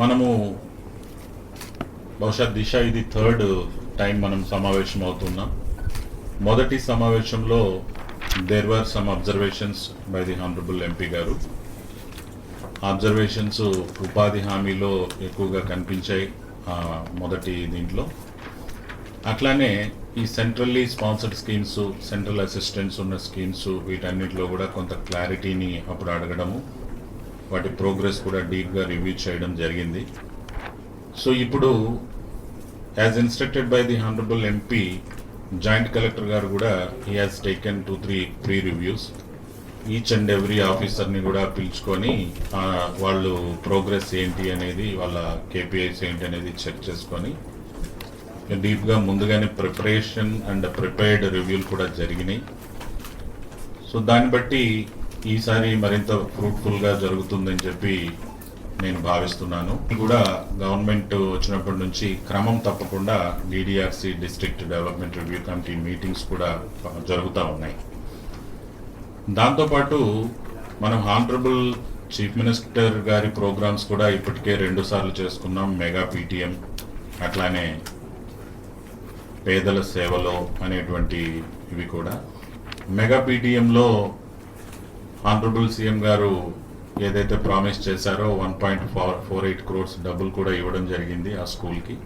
మనము బహుశా దిశ ఇది థర్డ్ టైం మనం సమావేశం అవుతున్నాం మొదటి సమావేశంలో there were some observations by the honourable MP గారు. అబ్జర్వేషన్స్ ఉపాధి హామీలో ఎక్కువగా కనిపించాయి మొదటి దీంట్లో. అట్లానే ఈ centrally sponsored schemes central assistance ఉన్న స్కీమ్స్ వీటన్నిటిలో కూడా కొంత క్లారిటీని అప్పుడు అడగడము. వాటి ప్రోగ్రెస్ కూడా డీప్గా రివ్యూ చేయడం జరిగింది. సో ఇప్పుడు as instructed by the honourable MP joint collector గారు కూడా he has taken two three pre reviews each and every ఆఫీసర్ని కూడా పిలుచుకొని వాళ్ళు ప్రోగ్రెస్ ఏంటి అనేది వాళ్ళ కేపీఐస్ ఏంటి అనేది చెక్ చేసుకొని డీప్గా ముందుగానే ప్రిపరేషన్ అండ్ ప్రిపేర్డ్ రివ్యూలు కూడా జరిగినాయి. సో దాన్ని బట్టి ఈసారి మరింత ఫ్రూట్ఫుల్గా జరుగుతుందని చెప్పి నేను భావిస్తున్నాను. కూడా గవర్నమెంట్ వచ్చినప్పటి నుంచి క్రమం తప్పకుండా DDRC district development review committee meetings కూడా జరుగుతూ ఉన్నాయి. దాంతోపాటు మనం హానరబుల్ చీఫ్ మినిస్టర్ గారి ప్రోగ్రామ్స్ కూడా ఇప్పటికే రెండు సార్లు చేసుకున్నాం మెగా పీటీఎం అట్లానే పేదల సేవలో అనేటువంటి ఇవి కూడా. మెగా పీటీఎంలో ఆనరబుల్ సీఎం గారు ఏదైతే ప్రామిస్ చేశారో one point four four eight crores డబ్బులు కూడా ఇవ్వడం జరిగింది ఆ స్కూల్కి.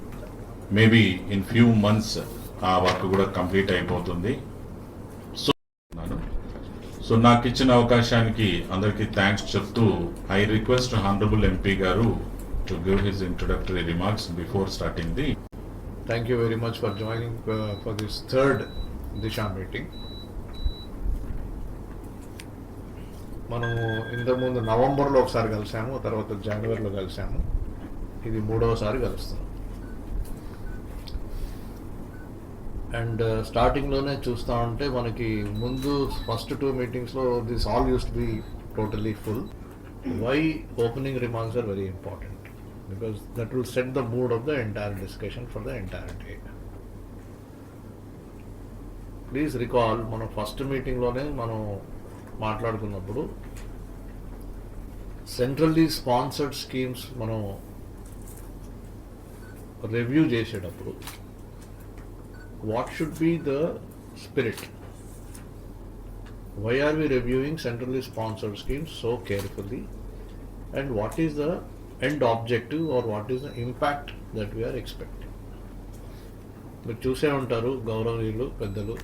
మేబీ ఇన్ ఫ్యూ మంత్స్ ఆ వర్క్ కూడా కంప్లీట్ అయిపోతుంది. సో సో నాకు ఇచ్చిన అవకాశానికి అందరికీ థ్యాంక్స్ చెప్తూ ఐ రిక్వెస్ట్ హానరబుల్ ఎంపీ గారు to give his introductory remarks before starting the Thank you very much for joining uh, for this third meeting మనము ఇంతకుముందు నవంబర్లో ఒకసారి కలిసాము తర్వాత జనవరిలో కలిసాము. ఇది మూడవసారి కలుస్తాం అండ్ uh, స్టార్టింగ్లోనే చూస్తూ ఉంటే మనకి ముందు ఫస్ట్ టూ మీటింగ్స్లో this all use be totally full. Why opening remarks are very important because that will set the mood of the entire discussion for the entire day. Please recall మనం first మీటింగ్లోనే మనం మాట్లాడుకున్నప్పుడు centrally sponsored schemes మనం review చేసేటప్పుడు what should be the spirit why are we reviewing centrally sponsored schemes so carefully and what is the end objective or what is the impact that we're expecting మీరు చూసే ఉంటారు గౌరవనీయులు పెద్దలు.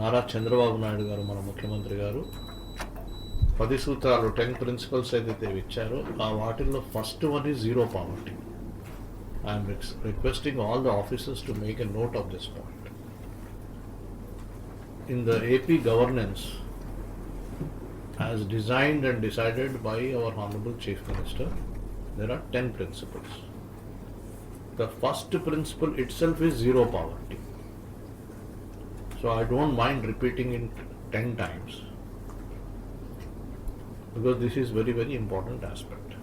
నారా చంద్రబాబు నాయుడు గారు మన ముఖ్యమంత్రి గారు. పది సూత్రాలు టెన్ ప్రిన్సిపల్స్ ఏదైతే ఇచ్చారో ఆ వాటిల్లో first one is zero poverty I'm requesting all the officers to make a note of this point in the AP governance as designed and decided by our Honorable Chief Minister, there are 10 principles. The first principle itself is zero poverty. So I don't mind repeating it 10 times because this is very very important aspect.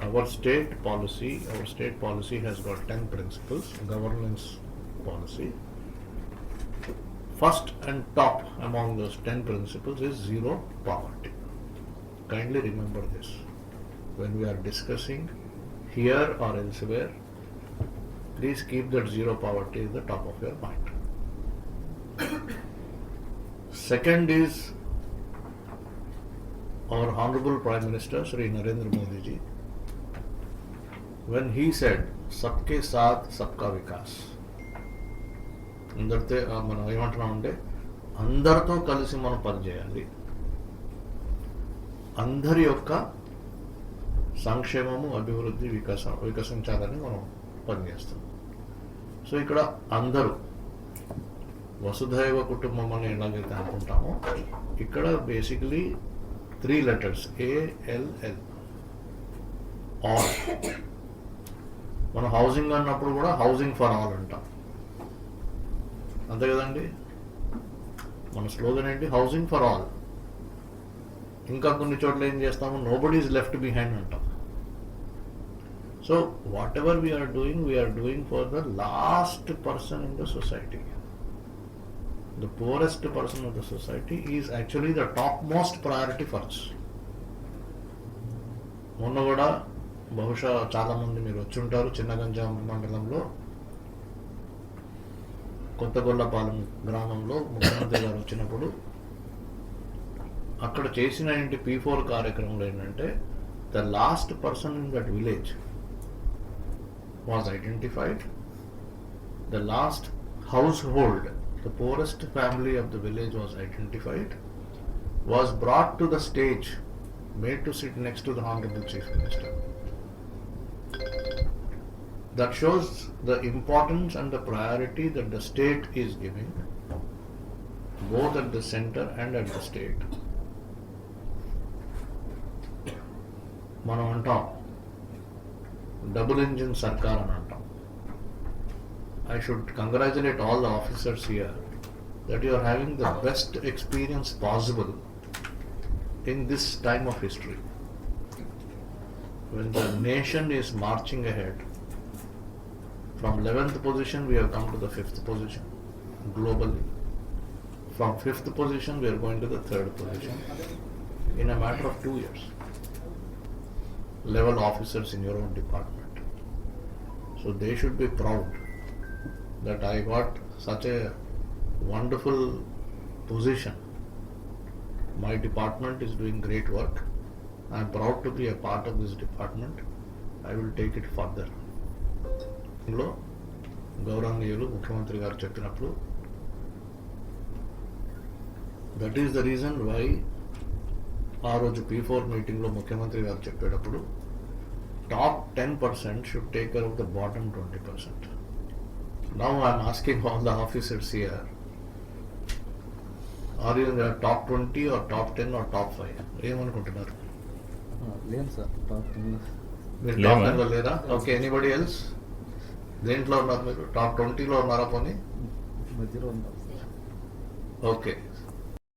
Our state policy, our state policy has got 10 principles, governance policy first and top among those 10 principles is zero poverty. Kindly remember this when we are discussing here or elsewhere. Please keep that zero poverty at the top of your mind. Second is our Honorable Prime Minister Sri Narendra Modi ji. When he said, "Sabke saath, sabka vikas." అందరితో మనం ఏమంటున్నామంటే అందరితో కలిసి మనం పనిచేయాలి అందరి యొక్క సంక్షేమము అభివృద్ధి వికాసం వికసించాలని మనం పనిచేస్తాం సో ఇక్కడ అందరూ వసుధైవ కుటుంబం అని ఎలాగైతే అనుకుంటామో ఇక్కడ basically three letters A L L all మనం హౌసింగ్ అన్నప్పుడు కూడా హౌసింగ్ ఫర్ ఆల్ అంటాం. అంతే కదండి. మన స్లోగన్ ఏంటి? హౌసింగ్ ఫర్ ఆల్ ఇంకా కొన్ని చోట్ల ఏం చేస్తాము? నోబడీ ఈజ్ లెఫ్ట్ బిహైండ్ అంటాం. So whatever we're doing we're doing for the last person in the society the poorest person of the society is actually the top most priority for మొన్న కూడా బహుశా చాలా మంది మీరు వచ్చి ఉంటారు చిన్నగంజాం మండలంలో. కొత్తగొల్లపాలెం గ్రామంలో ముఖ్యమంత్రి గారు వచ్చినప్పుడు అక్కడ చేసిన ఏంటి పీ ఫోర్ కార్యక్రమంలో ఏంటంటే the last person in that village was identified the last household the poorest family of the village was identified was brought to the stage made to sit next to the honourable chief minister That shows the importance and the priority that the state is giving, both at the center and at the state. మనం అంటాం double engine సర్కార్ అని అంటాం I should congratulate all the officers here that you are having the best experience possible in this time of history. When the nation is marching ahead, from 11th position we have come to the 5th position globally. From 5th position we are going to the 3rd position in a matter of two years. Level officers in your own department. So they should be proud that I got such a wonderful position. My department is doing great work. I am proud to be a part of this department. I will take it further. లో గౌరవనీయులు ముఖ్యమంత్రి గారు చెప్పినప్పుడు that is the reason why ఆ రోజు P four మీటింగ్లో ముఖ్యమంత్రి గారు చెప్పేటప్పుడు top ten percent should take care of the bottom twenty percent asking all the officers here, are you in the top 20 or top 10 or top 5? ఏమనుకుంటున్నారు? Sir top మీరు లేవా? Top 10 లో లేరా ఓకే ఎనీబడి ఎల్స్ దేంట్లో ఉన్నారు మీరు? Top ట్వంటీలో ఉన్నారా పోనీ? మధ్యలో ఉన్నాం సార్ ఓకే